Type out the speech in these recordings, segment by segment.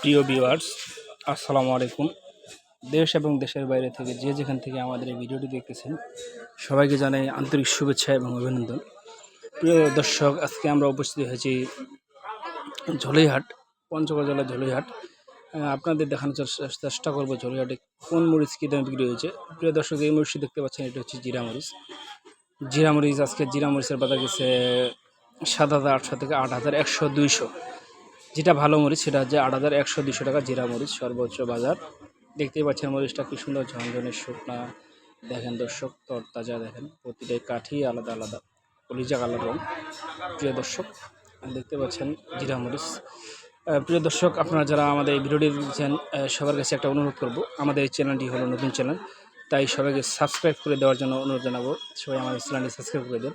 প্রিয় ভিউয়ার্স, আসসালামু আলাইকুম। দেশ এবং দেশের বাইরে থেকে যে যেখান থেকে আমাদের এই ভিডিওটি দেখতেছেন, সবাইকে জানাই আন্তরিক শুভেচ্ছা এবং অভিনন্দন। প্রিয় দর্শক, আজকে আমরা উপস্থিত হয়েছি ঝোলাইহাট পঞ্চগড় জেলার ঝোলাইহাট আপনাদের দেখানোর চেষ্টা করব ঝোলাইহাটে কোন মরিচ কী দামে বিক্রি হয়েছে। প্রিয় দর্শক, এই মরিচটি দেখতে পাচ্ছেন, এটা হচ্ছে জিরা মরিচ। জিরা মরিচ, আজকে জিরা মরিচের বাজার গেছে সাত হাজার আটশো থেকে আট হাজার একশো দুইশো। যেটা ভালো মরিচ, সেটা হচ্ছে আট হাজার একশো দুশো টাকা জিরা মরিচ, সর্বোচ্চ বাজার। দেখতেই পাচ্ছেন মরিচটা কী সুন্দর ঝনঝনের শুকনা। দেখেন দর্শক, তরতাজা দেখেন প্রতিটাই কাঠি আলাদা আলাদা, কলিজা কালার রং। প্রিয় দর্শক, দেখতে পাচ্ছেন জিরা মরিচ। প্রিয় দর্শক, আপনারা যারা আমাদের এই ভিডিওটি দেখছেন সবার কাছে একটা অনুরোধ করব। আমাদের এই চ্যানেলটি হলো নতুন চ্যানেল, তাই সবাইকে সাবস্ক্রাইব করে দেওয়ার জন্য অনুরোধ জানাব। সবাই আমাদের চ্যানেলটি সাবস্ক্রাইব করে দেন।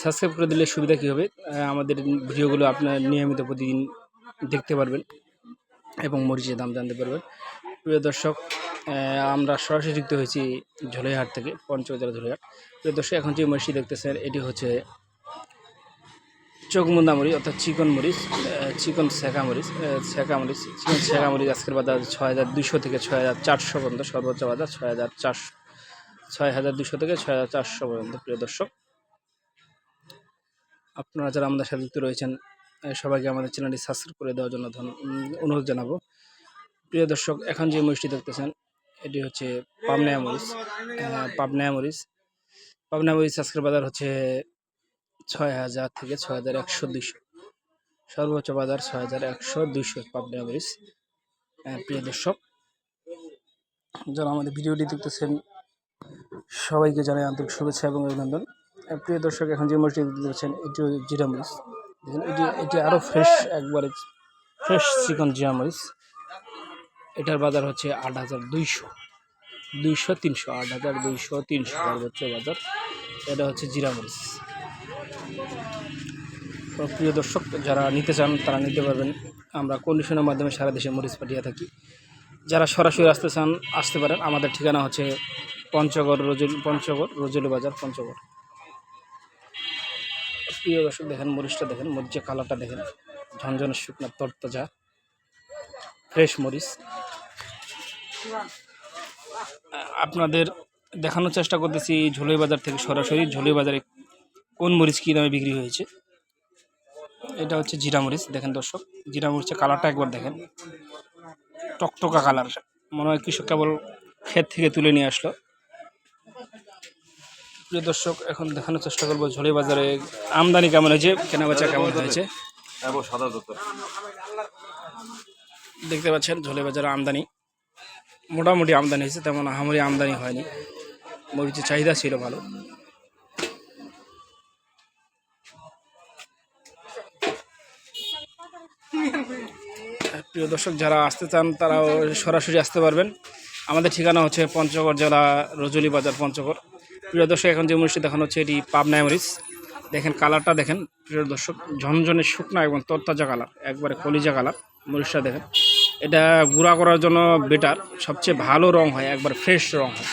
সাবস্ক্রাইব করে দিলে সুবিধা কী হবে? আমাদের ভিডিওগুলো আপনার নিয়মিত প্রতিদিন দেখতে পারবেন এবং মরিচের দাম জানতে পারবেন। প্রিয় দর্শক আমরা সরাসরি যুক্ত হয়েছি ঝোলাইহাট থেকে, পঞ্চগড় জেলা ঝোলাইহাট। প্রিয় দর্শক, এখন যে মরিচটি দেখতেছেন, এটি হচ্ছে চোখমুন্দা মরিচ, অর্থাৎ চিকন মরিচ চিকন শেখা মরিচ শেখা মরিচ, চিকন শেখা মরিচ আজকের বাজার ছয় হাজার দুশো থেকে ছয় হাজার চারশো পর্যন্ত, সর্বোচ্চ বাজার ছয় হাজার চারশো, ছয় হাজার দুশো থেকে ছয় হাজার চারশো পর্যন্ত, প্রিয় দর্শক। আপনারা যারা আমাদের সাথে যুক্ত রয়েছেন সবাইকে আমাদের চ্যানেলটি সাবস্ক্রাইব করে দেওয়ার জন্য অনুরোধ জানাব। প্রিয় দর্শক এখন যে মরিচটি দেখতেছেন এটি হচ্ছে পাবনায়া মরিচ আহ, পাবনায়া মরিচ পাবনা মরিচ আজকের বাজার হচ্ছে ছয় হাজার থেকে ছয় হাজার একশো দুইশো। সর্বোচ্চ বাজার ছয় হাজার একশো দুইশো পাবনা মরিচ প্রিয় দর্শক যারা আমাদের ভিডিওটি দেখতেছেন সবাইকে জানাই আন্তরিক শুভেচ্ছা এবং অভিনন্দন। প্রিয় দর্শক এখন যে মরিচটি দেখতে পাচ্ছেন এটি হচ্ছে জিরা মরিচ এটি এটি আরও ফ্রেশ একবারে ফ্রেশ চিকন জিরা মরিচ। এটার বাজার হচ্ছে আট হাজার দুইশো। দুইশো তিনশো, আট হাজার দুইশো তিনশো সর্বোচ্চ বাজার। এটা হচ্ছে জিরা মরিচ। প্রিয় দর্শক, যারা নিতে চান, তারা নিতে পারবেন। আমরা কন্ডিশনের মাধ্যমে সারা দেশে মরিচ পাঠিয়ে থাকি। যারা সরাসরি আসতে চান, আসতে পারেন। আমাদের ঠিকানা হচ্ছে পঞ্চগড় রজুল পঞ্চগড় রজুলি বাজার, পঞ্চগড়। প্রিয় দর্শক দেখেন, মরিচটা দেখেন, মরিচের কালারটা দেখেন। ঝনঝন শুকনা তরতাজা, ফ্রেশ মরিচ। আপনাদের দেখানোর চেষ্টা করতেছি ঝোলাই বাজার থেকে সরাসরি ঝোলাই বাজারে কোন মরিচ কী দামে বিক্রি হয়েছে। এটা হচ্ছে জিরা মরিচ, দেখেন দর্শক, জিরা মরিচের কালারটা একবার দেখেন। টকটকা কালার, মনে হয় কৃষক কেবল ক্ষেত থেকে তুলে নিয়ে আসলো। প্রিয় দর্শক এখন দেখানোর চেষ্টা করব ঝোলে বাজারে আমদানি কেমন হয়েছে কেনাবেচা কেমন হয়েছে? দেখতে পাচ্ছেন ঝোলে বাজারে আমদানি। মোটামুটি আমদানি হয়েছে তেমন আহামরি আমদানি হয়নি। মরিচের চাহিদা ছিল ভালো। প্রিয় দর্শক যারা আসতে চান তারাও সরাসরি আসতে পারবেন। আমাদের ঠিকানা হচ্ছে পঞ্চগড় জেলা রজলি বাজার পঞ্চগড়। প্রিয় দর্শক, এখন যে মরিচটি দেখানো হচ্ছে এটি পাবনায় মরিচ দেখেন কালারটা দেখেন, প্রিয় দর্শক, ঝনঝনে শুকনা এবং তরতাজা কালার, একবারে কলিজা কালার, মরিচটা দেখেন। এটা গুঁড়া করার জন্য বেটার সবচেয়ে ভালো রং হয়, একবার ফ্রেশ রং হয়।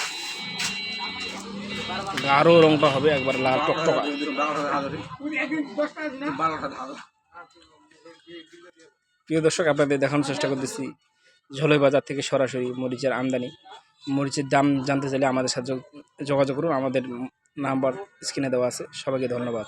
গাঢ় রংটা হবে, একবার লাল টকটকা। প্রিয় দর্শক, আপনাদের দেখানোর চেষ্টা করতেছি ঝোলাই বাজার থেকে সরাসরি মরিচের আমদানি। মরিচের দাম জানতে চাইলে আমাদের সাথে যোগাযোগ করুন। আমাদের নাম্বার স্ক্রিনে দেওয়া আছে। সবাইকে ধন্যবাদ।